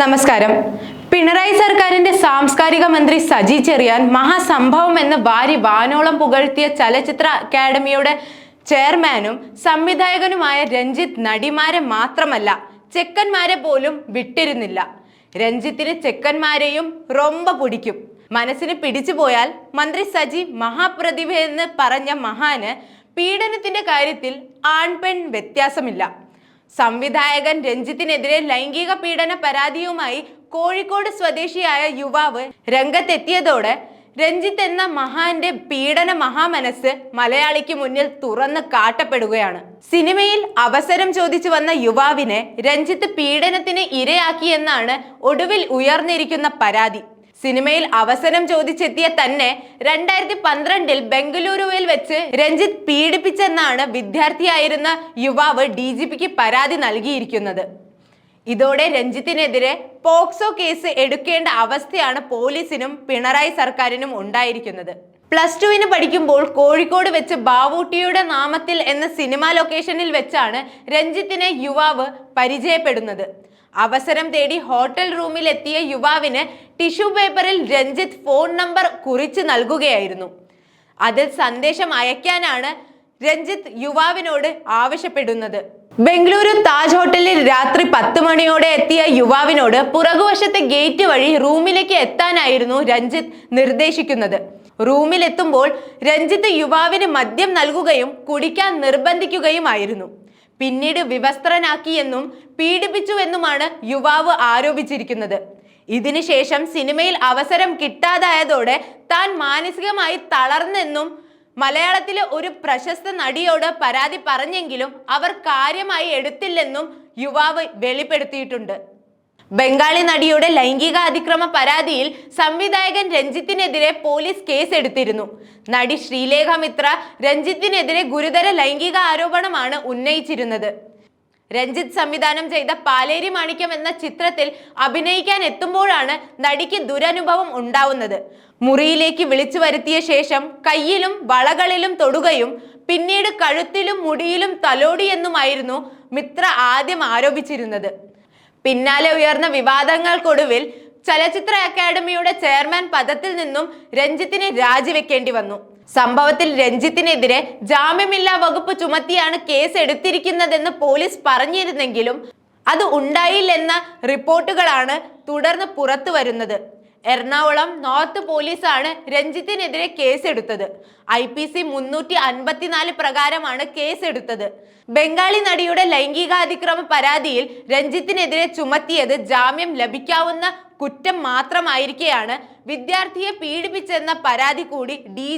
നമസ്കാരം. പിണറായി സർക്കാരിന്റെ സാംസ്കാരിക മന്ത്രി സജി ചെറിയാൻ മഹാസംഭവം എന്ന് വാരി വാനോളം പുകഴ്ത്തിയ ചലച്ചിത്ര അക്കാദമിയുടെ ചെയർമാനും സംവിധായകനുമായ രഞ്ജിത്ത് നടിമാരെ മാത്രമല്ല ചെക്കന്മാരെ പോലും വിട്ടിരുന്നില്ല. രഞ്ജിത്തിന് ചെക്കന്മാരെയും റൊമ്പ പിടിക്കും. മനസ്സിന് പിടിച്ചു പോയാൽ മന്ത്രി സജി മഹാപ്രതിഭ എന്ന് പറഞ്ഞ മഹാന് പീഡനത്തിന്റെ കാര്യത്തിൽ ആൺപെൺ വ്യത്യാസമില്ല. സംവിധായകൻ രഞ്ജിത്തിനെതിരെ ലൈംഗിക പീഡന പരാതിയുമായി കോഴിക്കോട് സ്വദേശിയായ യുവാവ് രംഗത്തെത്തിയതോടെ രഞ്ജിത്ത് എന്ന മഹാന്റെ പീഡന മഹാമനസ് മലയാളിക്ക് മുന്നിൽ തുറന്ന് കാട്ടപ്പെടുകയാണ്. സിനിമയിൽ അവസരം ചോദിച്ചു വന്ന യുവാവിനെ രഞ്ജിത്ത് പീഡനത്തിന് ഇരയാക്കിയെന്നാണ് ഒടുവിൽ ഉയർന്നിരിക്കുന്ന പരാതി. സിനിമയിൽ അവസരം ചോദിച്ചെത്തിയ തന്നെ രണ്ടായിരത്തി പന്ത്രണ്ടിൽ ബംഗളൂരുവിൽ വെച്ച് രഞ്ജിത്ത് പീഡിപ്പിച്ചെന്നാണ് വിദ്യാർത്ഥിയായിരുന്ന യുവാവ് ഡി ജി പിക്ക് പരാതി നൽകിയിരിക്കുന്നത്. ഇതോടെ രഞ്ജിത്തിനെതിരെ പോക്സോ കേസ് എടുക്കേണ്ട അവസ്ഥയാണ് പോലീസിനും പിണറായി സർക്കാരിനും ഉണ്ടായിരിക്കുന്നത്. പ്ലസ് ടുവിന് പഠിക്കുമ്പോൾ കോഴിക്കോട് വെച്ച് ബാവൂട്ടിയുടെ നാമത്തിൽ എന്ന സിനിമാ ലൊക്കേഷനിൽ വെച്ചാണ് രഞ്ജിത്തിനെ യുവാവ് പരിചയപ്പെടുന്നത്. അവസരം തേടി ഹോട്ടൽ റൂമിൽ എത്തിയ യുവാവിന് ടിഷ്യൂ പേപ്പറിൽ രഞ്ജിത്ത് ഫോൺ നമ്പർ കുറിച്ച് നൽകുകയായിരുന്നു. അതിൽ സന്ദേശം അയക്കാനാണ് രഞ്ജിത്ത് യുവാവിനോട് ആവശ്യപ്പെടുന്നത്. ബംഗളൂരു താജ് ഹോട്ടലിൽ രാത്രി പത്ത് മണിയോടെ എത്തിയ യുവാവിനോട് പുറകുവശത്തെ ഗേറ്റ് വഴി റൂമിലേക്ക് എത്താനായിരുന്നു രഞ്ജിത്ത് നിർദ്ദേശിക്കുന്നത്. റൂമിലെത്തുമ്പോൾ രഞ്ജിത്ത് യുവാവിന് മദ്യം നൽകുകയും കുടിക്കാൻ നിർബന്ധിക്കുകയുമായിരുന്നു. പിന്നീട് വിവസ്ത്രനാക്കി എന്നും പീഡിപ്പിച്ചു എന്നുമാണ് യുവാവ് ആരോപിച്ചിരിക്കുന്നത്. ഇതിനുശേഷം സിനിമയിൽ അവസരം കിട്ടാതായതോടെ താൻ മാനസികമായി തളർന്നെന്നും മലയാളത്തിലെ ഒരു പ്രശസ്ത നടിയോട് പരാതി പറഞ്ഞെങ്കിലും അവർ കാര്യമായി എടുത്തില്ലെന്നും യുവാവ് വെളിപ്പെടുത്തിയിട്ടുണ്ട്. ബംഗാളി നടിയുടെ ലൈംഗിക അതിക്രമ പരാതിയിൽ സംവിധായകൻ രഞ്ജിത്തിനെതിരെ പോലീസ് കേസെടുത്തിരുന്നു. നടി ശ്രീലേഖ മിത്ര രഞ്ജിത്തിനെതിരെ ഗുരുതര ലൈംഗിക ആരോപണമാണ് ഉന്നയിച്ചിരുന്നത്. രഞ്ജിത്ത് സംവിധാനം ചെയ്ത പാലേരി മാണിക്യം എന്ന ചിത്രത്തിൽ അഭിനയിക്കാൻ എത്തുമ്പോഴാണ് നടിക്ക് ദുരനുഭവം ഉണ്ടാവുന്നത്. മുറിയിലേക്ക് വിളിച്ചു വരുത്തിയ ശേഷം കയ്യിലും വളകളിലും തൊടുകയും പിന്നീട് കഴുത്തിലും മുടിയിലും തലോടിയെന്നുമായിരുന്നു മിത്ര ആദ്യം ആരോപിച്ചിരുന്നത്. പിന്നാലെ ഉയർന്ന വിവാദങ്ങൾക്കൊടുവിൽ ചലച്ചിത്ര അക്കാദമിയുടെ ചെയർമാൻ പദത്തിൽ നിന്നും രഞ്ജിത്തിനെ രാജിവെക്കേണ്ടി വന്നു. സംഭവത്തിൽ രഞ്ജിത്തിനെതിരെ ജാമ്യമില്ലാ വകുപ്പ് ചുമത്തിയാണ് കേസ് എടുത്തിരിക്കുന്നതെന്ന് പോലീസ് പറഞ്ഞിരുന്നെങ്കിലും അത് ഉണ്ടായില്ലെന്ന റിപ്പോർട്ടുകളാണ് തുടർന്ന് പുറത്തു വരുന്നത് എറണാകുളം നോർത്ത് പോലീസാണ് രഞ്ജിത്തിനെതിരെ കേസെടുത്തത്. ഐ പി സി മുന്നൂറ്റി അൻപത്തിനാല് പ്രകാരമാണ് കേസെടുത്തത്. ബംഗാളി നടിയുടെ ലൈംഗികാതിക്രമ പരാതിയിൽ രഞ്ജിത്തിനെതിരെ ചുമത്തിയത് ജാമ്യം ലഭിക്കാവുന്ന കുറ്റം മാത്രമായിരിക്കെയാണ് വിദ്യാർത്ഥിയെ പീഡിപ്പിച്ചെന്ന പരാതി കൂടി ഡി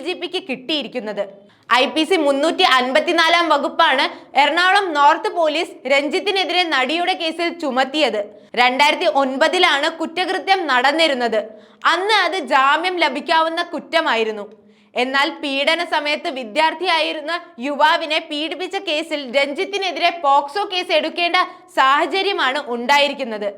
കിട്ടിയിരിക്കുന്നത്. ഐ പി സി മുന്നൂറ്റി അൻപത്തിനാലാം വകുപ്പാണ് എറണാകുളം നോർത്ത് പോലീസ് രഞ്ജിത്തിനെതിരെ നടിയുടെ കേസിൽ ചുമത്തിയത്. രണ്ടായിരത്തി ഒൻപതിലാണ് കുറ്റകൃത്യം നടന്നിരുന്നത്. അന്ന് അത് ജാമ്യം ലഭിക്കാവുന്ന കുറ്റമായിരുന്നു. എന്നാൽ പീഡന സമയത്ത് വിദ്യാർത്ഥിയായിരുന്ന യുവാവിനെ പീഡിപ്പിച്ച കേസിൽ രഞ്ജിത്തിനെതിരെ പോക്സോ കേസ് എടുക്കേണ്ട സാഹചര്യമാണ് ഉണ്ടായിരിക്കുന്നത്.